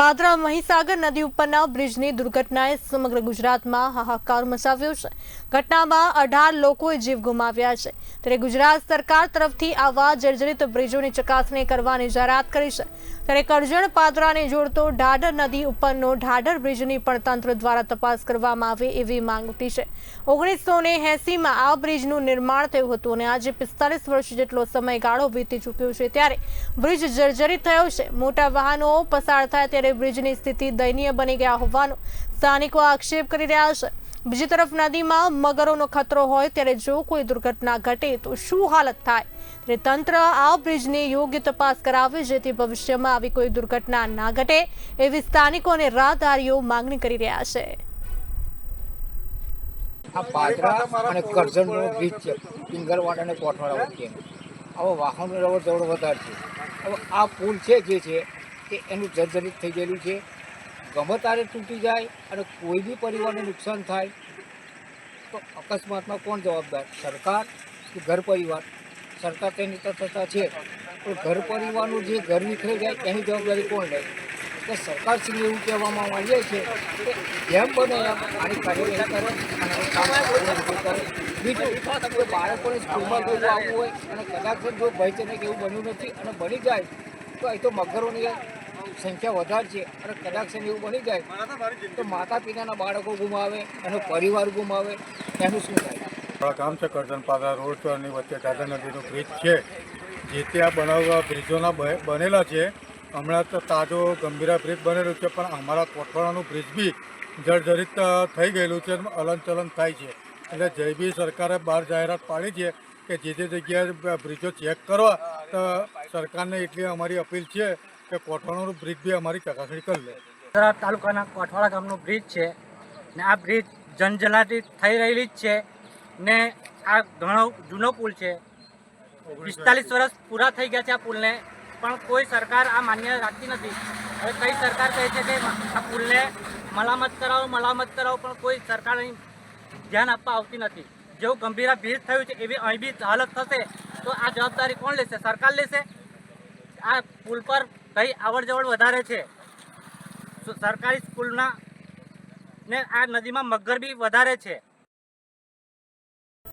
પાદરા મહીસાગર નદી ઉપરના બ્રિજની દુર્ઘટનાએ સમગ્ર ગુજરાતમાં હાહાકાર મચાવ્યો છે. ઘટનામાં અઢાર લોકોએ જીવ ગુમાવ્યા છે. ત્યારે ગુજરાત સરકાર તરફથી આવા જર્જરિત બ્રિજોની ચકાસણી કરવાની જાહેરાત કરી છે. ત્યારે કરજણ પાદરાને જોડતો ઢાઢર નદી ઉપરનો ઢાઢર બ્રિજની પણ તંત્ર દ્વારા તપાસ કરવામાં આવે એવી માંગ ઉઠી છે. ઓગણીસો ને એસીમાં આ બ્રિજનું નિર્માણ થયું હતું અને આજે પિસ્તાલીસ વર્ષ જેટલો સમયગાળો વીતી ચૂક્યો છે. ત્યારે બ્રિજ જર્જરિત થયો છે. મોટા વાહનો પસાર થાય ત્યારે બ્રિજની સ્થિતિ દયનીય બની ગયા હોવાનો સ્થાનિકો આક્ષેપ કરી રહ્યા છે. બીજી તરફ નદીમાં મગરોનો ખતરો હોય ત્યારે જો કોઈ દુર્ઘટના ઘટે તો શું હાલત થાય? તંત્ર આ બ્રિજની યોગ્ય તપાસ કરાવે જેથી ભવિષ્યમાં આવી કોઈ દુર્ઘટના ના ઘટે એવી સ્થાનિકો અને રાહદારીઓ માંગણી કરી રહ્યા છે. આ પાદરા અને કરજણનો બ્રિજ છે. પિંગરવાડ અને કોઠવાડા વચ્ચે આવો વાહનની અવર જવર વધારે છે. આ પુલ છે જે છે તે એનું જર્જરિત થઈ ગયેલું છે. ગમે તારે તૂટી જાય અને કોઈ બી પરિવારને નુકસાન થાય, તો અકસ્માતમાં કોણ જવાબદાર? સરકાર કે ઘર પરિવાર? સરકાર તેની તથા છે. પણ ઘર પરિવારનું જે ઘર નીકળી જાય એની જવાબદારી કોણ લે? તો સરકારશ્રીને એવું કહેવામાં આવીએ છીએ કે જેમ બને એમ આની કાર્યવાહી કરે બીજું બાળકોને સ્કૂલમાં જોવું આવવું હોય અને કદાચ જો ભયજનક એવું બન્યું નથી અને બની જાય તો અહીં તો મગરોની સંખ્યા વધારે છે અને કદાચ એવું બની જાય તો માતા પિતાના બાળકો ગુમાવે અને પરિવાર ગુમાવે એનું શું થાય? આપણા કામ છે કરજણપાડા રોડની વચ્ચે દાદા નદીનો બ્રિજ છે. જે તે આ બનાવવા બ્રિજોના બનેલા છે. હમણાં તો તાજો ગંભીરા બ્રિજ બનેલો છે પણ અમારા કોઠવાડાનું બ્રિજ બી જર્જરિત થઈ ગયેલું છે હલનચલન થાય છે. એટલે જય બી સરકારે બહાર જાહેરાત પાડી છે. કે જે તે જગ્યાએ બ્રિજો ચેક કરવા, તો સરકારને એટલી અમારી અપીલ છે કે કોઠવાડાનું બ્રિજ બી અમારી ચકાસણી કરી લે. વડોદરા તાલુકાના કોઠવાડા ગામનો બ્રિજ છે ને આ બ્રિજ જનજલાટી થઈ રહેલી જ છે ને આ ઘણો જૂનો પુલ છે. પિસ્તાલીસ વર્ષ પૂરા થઈ ગયા છે આ પુલને, પણ કોઈ સરકાર આ માન્ય રાખતી નથી. હવે કઈ સરકાર કહે છે કે આ પુલને મલામત કરાવો મલામત કરાવો, પણ કોઈ સરકાર અહીં ધ્યાન આપવા આવતી નથી. જેવું ગંભીર ભીડ થયું છે એવી અહીં બી હાલત થશે, તો આ જવાબદારી કોણ લેશે? સરકાર લેશે? આ પુલ પર કઈ આવડ જવડ વધારે છે? સરકારી સ્કૂલના ને આ નદીમાં મગર બી વધારે છે.